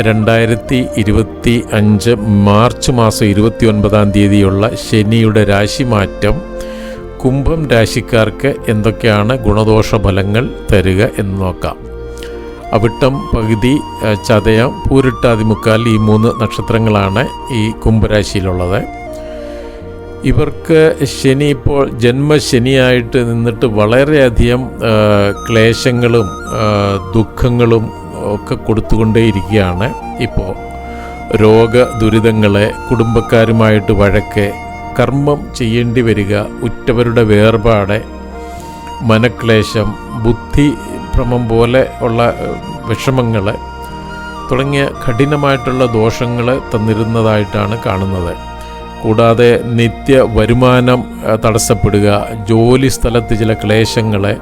രണ്ടായിരത്തി ഇരുപത്തി അഞ്ച് മാർച്ച് മാസം ഇരുപത്തി ഒൻപതാം തീയതിയുള്ള ശനിയുടെ രാശിമാറ്റം കുംഭം രാശിക്കാർക്ക് എന്തൊക്കെയാണ് ഗുണദോഷ ഫലങ്ങൾ തരിക എന്ന് നോക്കാം. അവിട്ടം പകുതി ചതയം പൂരിട്ടാതിമുക്കാൽ ഈ മൂന്ന് നക്ഷത്രങ്ങളാണ് ഈ കുംഭരാശിയിലുള്ളത്. ഇവർക്ക് ശനി ഇപ്പോൾ ജന്മശനിയായിട്ട് നിന്നിട്ട് വളരെയധികം ക്ലേശങ്ങളും ദുഃഖങ്ങളും ഒക്കെ കൊടുത്തുകൊണ്ടേയിരിക്കുകയാണ് ഇപ്പോൾ രോഗ ദുരിതങ്ങളെ കുടുംബക്കാരുമായിട്ട് വഴക്ക് കർമ്മം ചെയ്യേണ്ടി വരിക ഉറ്റവരുടെ വേർപാട് മനക്ലേശം ബുദ്ധി ഭ്രമം പോലെ ഉള്ള വിഷമങ്ങൾ തുടങ്ങിയ കഠിനമായിട്ടുള്ള ദോഷങ്ങൾ തന്നിരുന്നതായിട്ടാണ് കാണുന്നത്. കൂടാതെ നിത്യ വരുമാനം തടസ്സപ്പെടുക ജോലി സ്ഥലത്ത് ചില ക്ലേശങ്ങളെ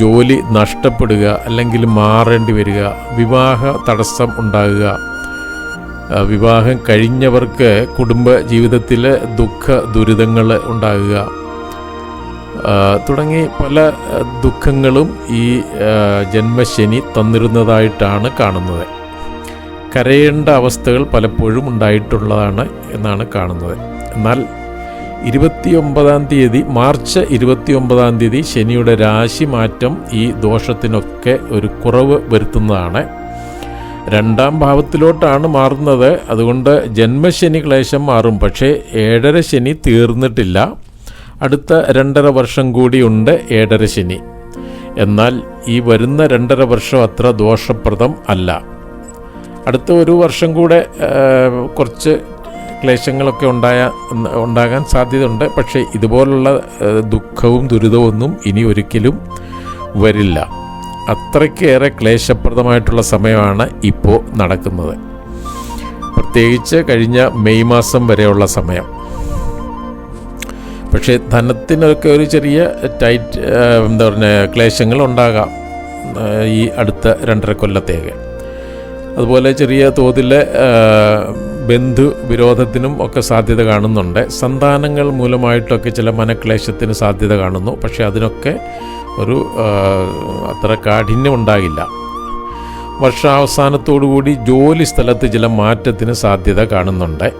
ജോലി നഷ്ടപ്പെടുക അല്ലെങ്കിൽ മാറേണ്ടി വരിക വിവാഹ തടസ്സം ഉണ്ടാകുക. വിവാഹം കഴിഞ്ഞവർക്ക് കുടുംബ ജീവിതത്തിൽ ദുഃഖ ദുരിതങ്ങൾ ഉണ്ടാകുക. തുടങ്ങി പല ദുഃഖങ്ങളും ഈ ജന്മശനി തന്നിരുന്നതായിട്ടാണ് കാണുന്നത്. കരയേണ്ട അവസ്ഥകൾ പലപ്പോഴും ഉണ്ടായിട്ടുള്ളതാണ് എന്നാണ് കാണുന്നത്. എന്നാൽ ഇരുപത്തിയൊമ്പതാം തീയതി മാർച്ച് ഇരുപത്തിയൊമ്പതാം തീയതി ശനിയുടെ രാശി മാറ്റം ഈ ദോഷത്തിനൊക്കെ ഒരു കുറവ് വരുത്തുന്നതാണ്. രണ്ടാം ഭാവത്തിലോട്ടാണ് മാറുന്നത്. അതുകൊണ്ട് ജന്മശനി ക്ലേശം മാറും. പക്ഷേ ഏഴര ശനി തീർന്നിട്ടില്ല. അടുത്ത രണ്ടര വർഷം കൂടിയുണ്ട് ഏഴര ശനി. എന്നാൽ ഈ വരുന്ന രണ്ടര വർഷം അത്ര ദോഷപ്രദം അല്ല. അടുത്ത ഒരു വർഷം കൂടെ കുറച്ച് ക്ലേശങ്ങളൊക്കെ ഉണ്ടായ ഉണ്ടാകാൻ സാധ്യതയുണ്ട്. പക്ഷേ ഇതുപോലുള്ള ദുഃഖവും ദുരിതവും ഒന്നും ഇനി ഒരിക്കലും വരില്ല. അത്രയ്ക്കേറെ ക്ലേശപ്രദമായിട്ടുള്ള സമയമാണ് ഇപ്പോൾ നടക്കുന്നത്. പ്രത്യേകിച്ച് കഴിഞ്ഞ മെയ് മാസം വരെയുള്ള സമയം. പക്ഷേ ധനത്തിനൊക്കെ ഒരു ചെറിയ ടൈറ്റ് എന്താ പറയുക ക്ലേശങ്ങൾ ഉണ്ടാകാം ഈ അടുത്ത രണ്ടര കൊല്ലത്തേക്ക്. അതുപോലെ ചെറിയ തോതിൽ ആ, ബന്ധു വിരോധത്തിനും ഒക്കെ സാധ്യത കാണുന്നുണ്ട്. സന്താനങ്ങൾ മൂലമായിട്ടൊക്കെ ചില മനക്ലേശത്തിന് സാധ്യത കാണുന്നു. പക്ഷേ അതിനൊക്കെ ഒരു അത്ര കാഠിന്യം ഉണ്ടാകില്ല വർഷാവസാനത്തോടുകൂടി ജോലി സ്ഥലത്ത് ചില മാറ്റത്തിന് സാധ്യത കാണുന്നുണ്ട്.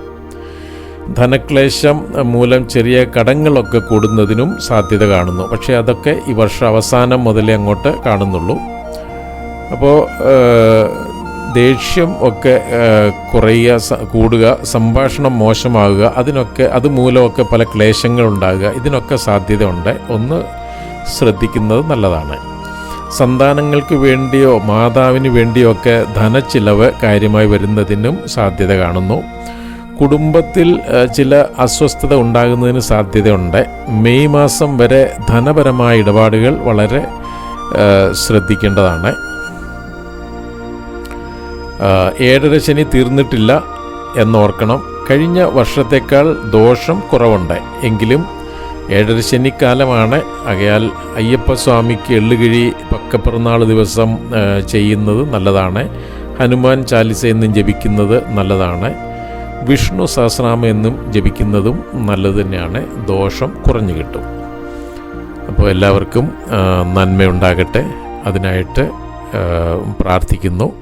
ധനക്ലേശം മൂലം ചെറിയ കടങ്ങളൊക്കെ കൂടുന്നതിനും സാധ്യത കാണുന്നു. പക്ഷേ അതൊക്കെ ഈ വർഷാവസാനം മുതലേ അങ്ങോട്ട് കാണുന്നുള്ളൂ. അപ്പോൾ ദേഷ്യം ഒക്കെ കുറയുക കൂടുക സംഭാഷണം മോശമാകുക അതിനൊക്കെ അത് മൂലമൊക്കെ പല ക്ലേശങ്ങൾ ഉണ്ടാകുക ഇതിനൊക്കെ സാധ്യതയുണ്ട്. ഒന്ന് ശ്രദ്ധിക്കുന്നത് നല്ലതാണ്. സന്താനങ്ങൾക്ക് വേണ്ടിയോ മാതാവിന് വേണ്ടിയോ ഒക്കെ ധനച്ചിലവ് കാര്യമായി വരുന്നതിനും സാധ്യത കാണുന്നു. കുടുംബത്തിൽ ചില അസ്വസ്ഥത ഉണ്ടാകുന്നതിന് സാധ്യതയുണ്ട്. മെയ് മാസം വരെ ധനപരമായ ഇടപാടുകൾ വളരെ ശ്രദ്ധിക്കേണ്ടതാണ്. ഏഴര ശനി തീർന്നിട്ടില്ല എന്നോർക്കണം. കഴിഞ്ഞ വർഷത്തേക്കാൾ ദോഷം കുറവുണ്ട്. എങ്കിലും ഏഴര ശനിക്കാലമാണ്. അയ്യപ്പ അയ്യപ്പസ്വാമിക്ക് എള്ളുകിഴി പക്കപ്പിറന്നാൾ ദിവസം ചെയ്യുന്നത് നല്ലതാണ്. ഹനുമാൻ ചാലിസ എന്നും ജപിക്കുന്നത് നല്ലതാണ്. വിഷ്ണു സഹസ്രനാമം എന്നും ജപിക്കുന്നതും നല്ലത് തന്നെയാണ്. ദോഷം കുറഞ്ഞു കിട്ടും. അപ്പോൾ എല്ലാവർക്കും നന്മയുണ്ടാകട്ടെ. അതിനായിട്ട് പ്രാർത്ഥിക്കുന്നു.